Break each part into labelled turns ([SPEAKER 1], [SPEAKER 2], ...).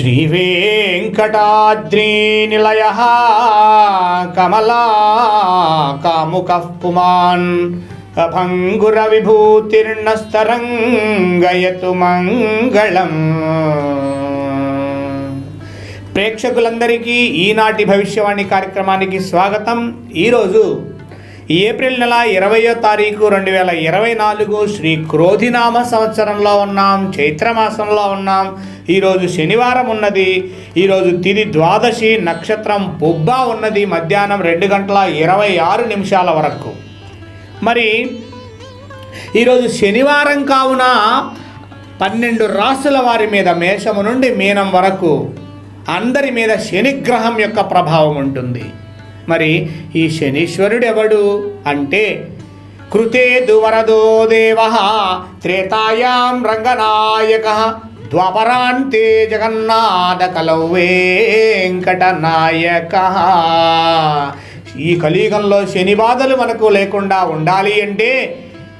[SPEAKER 1] శ్రీవేంకటాద్రీనిలయ కమలా కాముకః పుమాన్ అభంగురవిభూతిర్ణస్తరంగయతు మంగళం. ప్రేక్షకులందరికీ ఈనాటి భవిష్యవాణి కార్యక్రమానికి స్వాగతం. ఈరోజు ఏప్రిల్ నెల ఇరవయో తారీఖు రెండు వేల ఇరవై నాలుగు శ్రీ క్రోధినామ సంవత్సరంలో ఉన్నాం చైత్రమాసంలో ఉన్నాం. ఈరోజు శనివారం ఉన్నది. ఈరోజు తిది ద్వాదశి నక్షత్రం బొబ్బా ఉన్నది మధ్యాహ్నం రెండు గంటల ఇరవై ఆరు నిమిషాల వరకు. మరి ఈరోజు శనివారం కావున పన్నెండు రాసుల వారి మీద మేషము నుండి మీనం వరకు అందరి మీద శనిగ్రహం యొక్క ప్రభావం ఉంటుంది. మరి ఈ శనీశ్వరుడు ఎవడు అంటే కృతే దువరదో దేవ త్రేతాయాం రంగనాయక. ద్వాపరాంతే జగన్నాథ కలౌ నాయక ఈ కలియుగంలో శని బాధలు మనకు లేకుండా ఉండాలి అంటే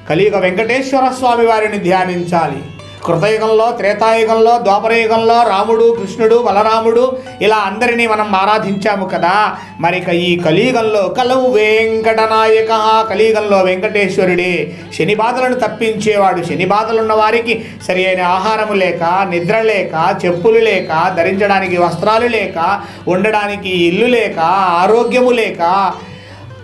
[SPEAKER 1] కలియుగ వెంకటేశ్వర స్వామి వారిని ధ్యానించాలి. కృతయుగంలో త్రేతాయుగంలో ద్వాపరయుగంలో రాముడు కృష్ణుడు బలరాముడు ఇలా అందరినీ మనం ఆరాధించాము కదా. మరి ఇక ఈ కలియుగంలో కలవు వెంకటనాయక కలియుగంలో వెంకటేశ్వరుడే. శని బాధలను తప్పించేవాడు. శని బాధలున్న వారికి సరి అయిన ఆహారము లేక నిద్ర లేక చెప్పులు లేక ధరించడానికి వస్త్రాలు లేక ఉండడానికి ఇల్లు లేక ఆరోగ్యము లేక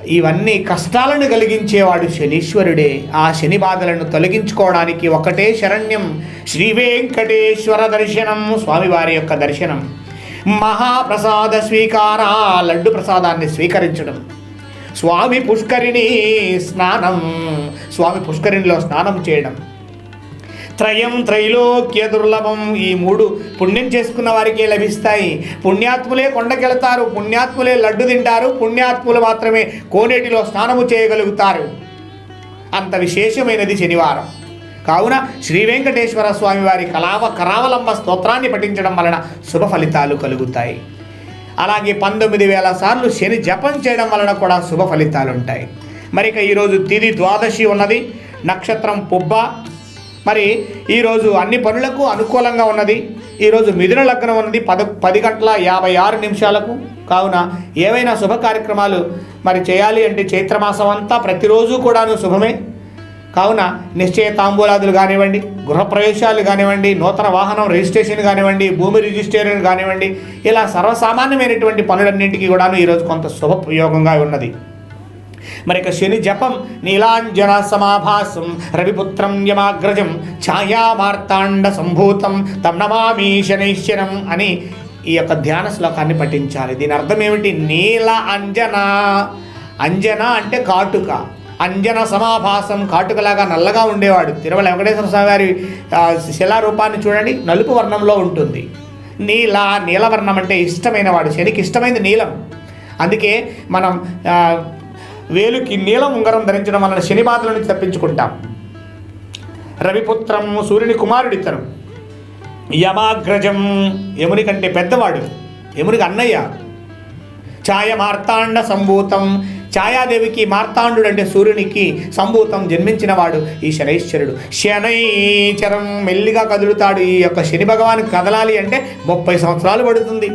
[SPEAKER 1] ఇవన్నీ కష్టాలను కలిగించేవాడు శనీశ్వరుడే. ఆ శని బాధలను తొలగించుకోవడానికి ఒకటే శరణ్యం శ్రీ వెంకటేశ్వర దర్శనం స్వామివారి యొక్క దర్శనం. మహాప్రసాద స్వీకార లడ్డు ప్రసాదాన్ని స్వీకరించడం. స్వామి పుష్కరిణి స్నానం స్వామి పుష్కరిణిలో స్నానం చేయడం. త్రయం త్రైలోక్య దుర్లభం. ఈ మూడు పుణ్యం చేసుకున్న వారికే లభిస్తాయి. పుణ్యాత్ములే కొండకెళతారు పుణ్యాత్ములే లడ్డు తింటారు పుణ్యాత్ములు మాత్రమే కోనేటిలో స్నానము చేయగలుగుతారు. అంత విశేషమైనది శనివారం. కావున శ్రీ వెంకటేశ్వర స్వామి వారి కలావ కరావలంబ స్తోత్రాన్ని పఠించడం వలన శుభ ఫలితాలు కలుగుతాయి. అలాగే పంతొమ్మిది వేల సార్లు శని జపం చేయడం వలన కూడా శుభ ఫలితాలు ఉంటాయి మరిక ఈరోజు తిది ద్వాదశి ఉన్నది. నక్షత్రం పుబ్బ మరి ఈరోజు అన్ని పనులకు అనుకూలంగా ఉన్నది. ఈరోజు మిథున లగ్నం ఉన్నది పద పది గంటల యాభై ఆరు నిమిషాలకు. కావున ఏవైనా శుభ కార్యక్రమాలు మరి చేయాలి అంటే చైత్రమాసం అంతా ప్రతిరోజు కూడాను శుభమే. కావున నిశ్చయ తాంబూలాదులు కానివ్వండి గృహప్రవేశాలు కానివ్వండి నూతన వాహనం రిజిస్ట్రేషన్ కానివ్వండి భూమి రిజిస్ట్రేషన్ కానివ్వండి ఇలా సర్వసామాన్యమైనటువంటి పనులన్నింటికీ కూడాను ఈరోజు కొంత శుభయోగంగా ఉన్నది. మరి ఇక శని జపం నీలాంజన సమాభాసం రవిపుత్రం యమాగ్రజం ఛాయామార్తాండ సంభూతం తం నమామి శనైశ్వరం అని ఈ యొక్క ధ్యాన శ్లోకాన్ని పఠించాలి. దీని అర్థం ఏమిటి? నీల అంజన. అంజన అంటే కాటుక. అంజన సమాభాసం కాటుకలాగా నల్లగా ఉండేవాడు. తిరుమల వెంకటేశ్వర స్వామి వారి శిలారూపాన్ని చూడండి. నలుపు వర్ణంలో ఉంటుంది. నీల నీలవర్ణం అంటే ఇష్టమైన వాడు. శనికి ఇష్టమైనది నీలం. అందుకే మనం వేలుకి నీలం ఉంగరం ధరించడం వలన శని బాధల నుంచి తప్పించుకుంటాం. రవిపుత్రం సూర్యుని కుమారుడితను యమాగ్రజం యముని కంటే పెద్దవాడు. యమునికి అన్నయ్య. ఛాయ మార్తాండ సంభూతం. ఛాయాదేవికి మార్తాండు అంటే సూర్యునికి సంభూతం జన్మించినవాడు ఈ శనైశ్వరుడు. శనైచరం మెల్లిగా కదులుతాడు. ఈ యొక్క శని భగవాన్ కదలాలి అంటే ముప్పై సంవత్సరాలు పడుతుంది.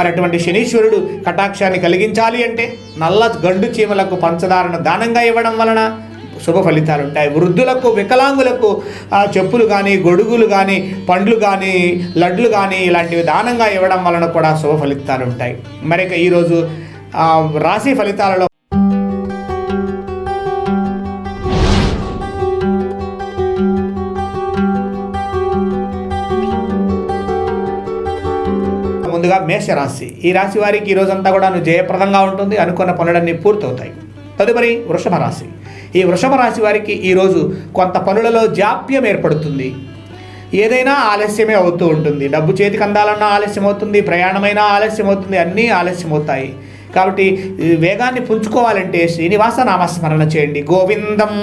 [SPEAKER 1] మరి అటువంటి శనీశ్వరుడు కటాక్షాన్ని కలిగించాలి అంటే నల్ల గండు చీమలకు పంచదారను దానంగా ఇవ్వడం వలన శుభ ఫలితాలు ఉంటాయి. వృద్ధులకు వికలాంగులకు చెప్పులు కానీ గొడుగులు కానీ పండ్లు కానీ లడ్లు కానీ ఇలాంటివి దానంగా ఇవ్వడం వలన కూడా శుభ ఫలితాలు ఉంటాయి. మరి ఇక ఈరోజు రాశి ఫలితాలలో ముందుగా మేషరాశి. ఈ రాశి వారికి ఈ రోజంతా కూడా జయప్రదంగా ఉంటుంది అనుకున్న పనులన్నీ పూర్తవుతాయి. తదుపరి వృషభ రాశి. ఈ వృషభ రాశి వారికి ఈరోజు కొంత పనులలో జాప్యం ఏర్పడుతుంది. ఏదైనా ఆలస్యమే అవుతూ ఉంటుంది. డబ్బు చేతికి అందాలన్నా ఆలస్యం అవుతుంది ప్రయాణమైనా ఆలస్యం అవుతుంది అన్నీ ఆలస్యం అవుతాయి కాబట్టి వేగాన్ని పుంజుకోవాలంటే శ్రీనివాస నామస్మరణ చేయండి. గోవిందం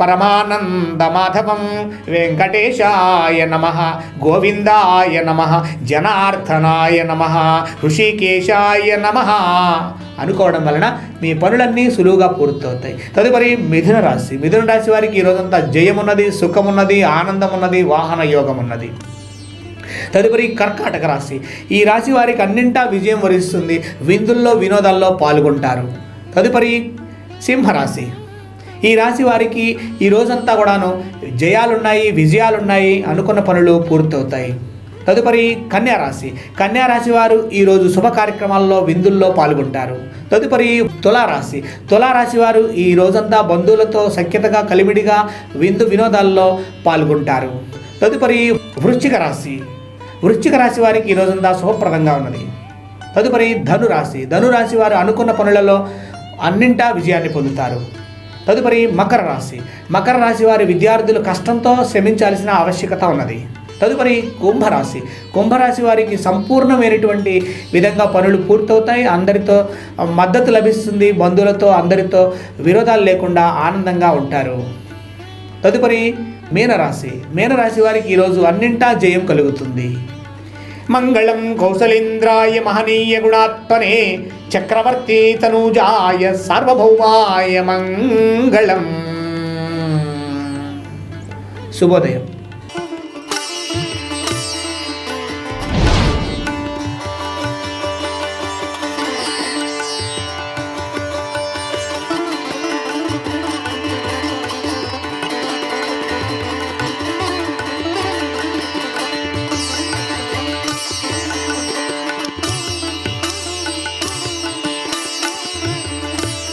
[SPEAKER 1] పరమానంద మాధవం వెంకటేశాయ నమ గోవిందాయ నమ జనార్దనాయ నమ ఋషికేశాయ నమ అనుకోవడం వలన మీ పనులన్నీ సులువుగా పూర్తవుతాయి. తదుపరి మిథున రాశి. మిథున రాశి వారికి ఈ రోజంతా జయమున్నది సుఖమున్నది ఆనందం ఉన్నది వాహన యోగం ఉన్నది తదుపరి కర్కాటక రాశి. ఈ రాశి వారికి అన్నింటా విజయం వరిస్తుంది. విందుల్లో వినోదాల్లో పాల్గొంటారు. తదుపరి సింహరాశి. ఈ రాశి వారికి ఈ రోజంతా కూడాను జయాలున్నాయి విజయాలున్నాయి అనుకున్న పనులు పూర్తవుతాయి. తదుపరి కన్యారాశి కన్యారాశి వారు ఈరోజు శుభ కార్యక్రమాల్లో విందుల్లో పాల్గొంటారు. తదుపరి తులారాశి తులారాశి వారు ఈ రోజంతా బంధువులతో సఖ్యతగా కలిమిడిగా విందు వినోదాల్లో పాల్గొంటారు. తదుపరి వృశ్చిక రాశి. వృశ్చిక రాశి వారికి ఈ రోజంతా శుభప్రదంగా ఉన్నది. తదుపరి ధనురాశి. ధనురాశి వారు అనుకున్న పనులలో అన్నింటా విజయాన్ని పొందుతారు. తదుపరి మకర రాశి. మకర రాశి వారి విద్యార్థులు కష్టంతో శ్రమించాల్సిన ఆవశ్యకత ఉన్నది. తదుపరి కుంభరాశి. కుంభరాశి వారికి సంపూర్ణమైనటువంటి విధంగా పనులు పూర్తవుతాయి. అందరితో మద్దతు లభిస్తుంది. బంధువులతో అందరితో విరోధాలు లేకుండా ఆనందంగా ఉంటారు. తదుపరి మీనరాశి. మీనరాశి వారికి ఈరోజు అన్నింటా జయం కలుగుతుంది. మంగళం కౌసలేంద్రాయ మహనీయ గుణాత్మనే చక్రవర్తి తనూజాయ సార్వభౌమాయ మంగళం. శుభోదయం.